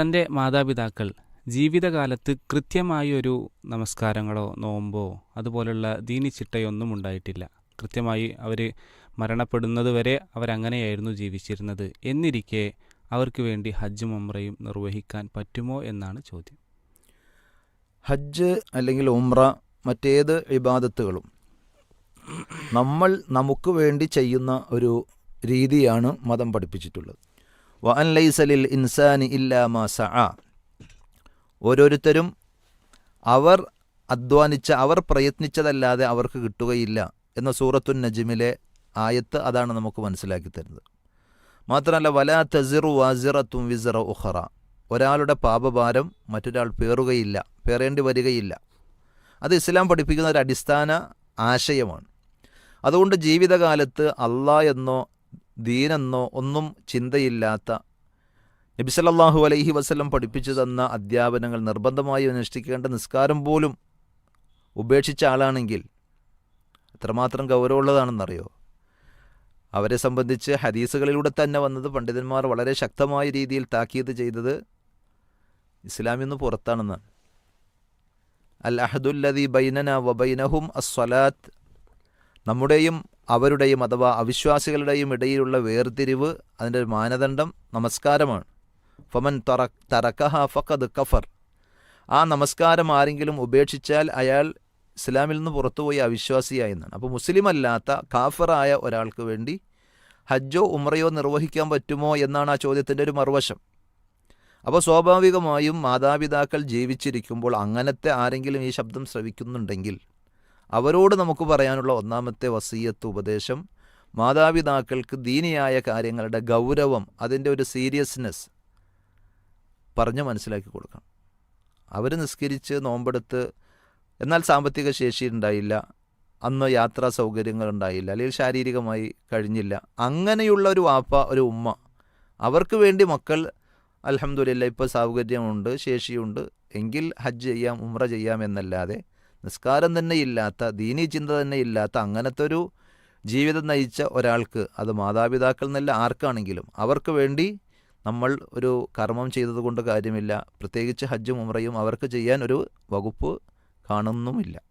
തന്റെ മാതാപിതാക്കൾ ജീവിതകാലത്ത് കൃത്യമായൊരു നമസ്കാരങ്ങളോ നോമ്പോ അതുപോലുള്ള ദീനി ചിട്ടയൊന്നും ഉണ്ടായിട്ടില്ല. കൃത്യമായി അവർ മരണപ്പെടുന്നത് വരെ അവരങ്ങനെയായിരുന്നു ജീവിച്ചിരുന്നത്. എന്നിരിക്കെ അവർക്ക് വേണ്ടി ഹജ്ജും ഉമ്രയും നിർവഹിക്കാൻ പറ്റുമോ എന്നാണ് ചോദ്യം. ഹജ്ജ് അല്ലെങ്കിൽ ഉമ്ര മറ്റേത് ഇബാദത്തുകളും. നമ്മൾ നമുക്ക് വേണ്ടി ചെയ്യുന്ന ഒരു രീതിയാണ് മതം പഠിപ്പിച്ചിട്ടുള്ളത്. വ അൻ ലൈസലിൽ ഇൻസാനി ഇല്ലാ മാ സഅ. ഓരോരുത്തരും അവർ അധ്വാനിച്ച അവർ പ്രയത്നിച്ചതല്ലാതെ അവർക്ക് കിട്ടുകയില്ല എന്ന സൂറത്തുൻ നജിമിലെ ആയത്ത് അതാണ് നമുക്ക് മനസ്സിലാക്കി തരുന്നത്. മാത്രമല്ല വലാ തസിറു വാസിറത്തും വിസറ ഉഹറ ഒരാളുടെ പാപഭാരം മറ്റൊരാൾ പേറുകയില്ല പേറേണ്ടി വരികയില്ല. അത് ഇസ്ലാം പഠിപ്പിക്കുന്ന ഒരു അടിസ്ഥാന ആശയമാണ്. അതുകൊണ്ട് ജീവിതകാലത്ത് അള്ളാ എന്നോ ദീനെന്നോ ഒന്നും ചിന്തയില്ലാത്ത നബി സല്ലല്ലാഹു അലൈഹി വസ്ലം പഠിപ്പിച്ചു തന്ന അധ്യാപനങ്ങൾ നിർബന്ധമായി അനുഷ്ഠിക്കേണ്ട നിസ്കാരം പോലും ഉപേക്ഷിച്ച ആളാണെങ്കിൽ എത്രമാത്രം ഗൗരവമുള്ളതാണെന്നറിയോ? അവരെ സംബന്ധിച്ച് ഹദീസുകളിലൂടെ തന്നെ വന്നത് പണ്ഡിതന്മാർ വളരെ ശക്തമായ രീതിയിൽ താക്കീത് ചെയ്തത് ഇസ്ലാമിൽ നിന്ന് പുറത്താണെന്നാണ് അൽ അഹദുല്ലദി ബൈനന വബൈനഹും അസ്വലാത്ത് നമ്മുടെയും അവരുടെയും അഥവാ അവിശ്വാസികളുടെയും ഇടയിലുള്ള വേർതിരിവ് അതിന്റെ മാനദണ്ഡം നമസ്കാരമാണ്. ഫമൻ തറ തറക്കഹ ഫഖദ് കഫർ. ആ നമസ്കാരം ആരെങ്കിലും ഉപേക്ഷിച്ചാൽ അയാൾ ഇസ്ലാമിൽ നിന്ന് പുറത്തുപോയി അവിശ്വാസിയായി എന്നാണ്. അപ്പോൾ മുസ്ലിം അല്ലാത്ത കാഫറായ ഒരാൾക്ക് വേണ്ടി ഹജ്ജോ ഉമ്രയോ നിർവഹിക്കാൻ പറ്റുമോ എന്നാണ് ആ ചോദ്യത്തിന്റെ ഒരു മറുവശം. അപ്പോൾ സ്വാഭാവികമായും മാതാപിതാക്കൾ ജീവിച്ചിരിക്കുമ്പോൾ അങ്ങനത്തെ ആരെങ്കിലും ഈ ശബ്ദം ശ്രവിക്കുന്നുണ്ടെങ്കിൽ അവരോട് നമുക്ക് പറയാനുള്ള ഒന്നാമത്തെ വസീയത്ത് ഉപദേശം മാതാപിതാക്കൾക്ക് ദീനിയായ കാര്യങ്ങളുടെ ഗൗരവം അതിന്റെ ഒരു സീരിയസ്നെസ് പറഞ്ഞ് മനസ്സിലാക്കി കൊടുക്കണം. അവർ നിസ്കരിച്ച് നോമ്പെടുത്ത് എന്നാൽ സാമ്പത്തിക ശേഷി ഉണ്ടായില്ല അന്ന് യാത്രാ സൗകര്യങ്ങൾ ഉണ്ടായില്ല അല്ലെങ്കിൽ ശാരീരികമായി കഴിഞ്ഞില്ല. അങ്ങനെയുള്ള ഒരു വാപ്പ ഒരു ഉമ്മ അവർക്ക് വേണ്ടി മക്കൾ അലഹമ്മദില്ല ഇപ്പോൾ സൗകര്യമുണ്ട് ശേഷിയുണ്ട് എങ്കിൽ ഹജ്ജ് ചെയ്യാം ഉമ്ര ചെയ്യാം എന്നല്ലാതെ നിസ്കാരം തന്നെ ഇല്ലാത്ത ദീനി ചിന്ത തന്നെ ഇല്ലാത്ത അങ്ങനത്തെ ഒരു ജീവിതം നയിച്ച ഒരാൾക്ക് അത് മാതാപിതാക്കൾ എന്നല്ല ആർക്കാണെങ്കിലും അവർക്ക് വേണ്ടി നമ്മൾ ഒരു കർമ്മം ചെയ്തതുകൊണ്ട് കാര്യമില്ല. പ്രത്യേകിച്ച് ഹജ്ജും ഉമ്രയും അവർക്ക് ചെയ്യാൻ ഒരു വകുപ്പ് കാണുന്നുമില്ല.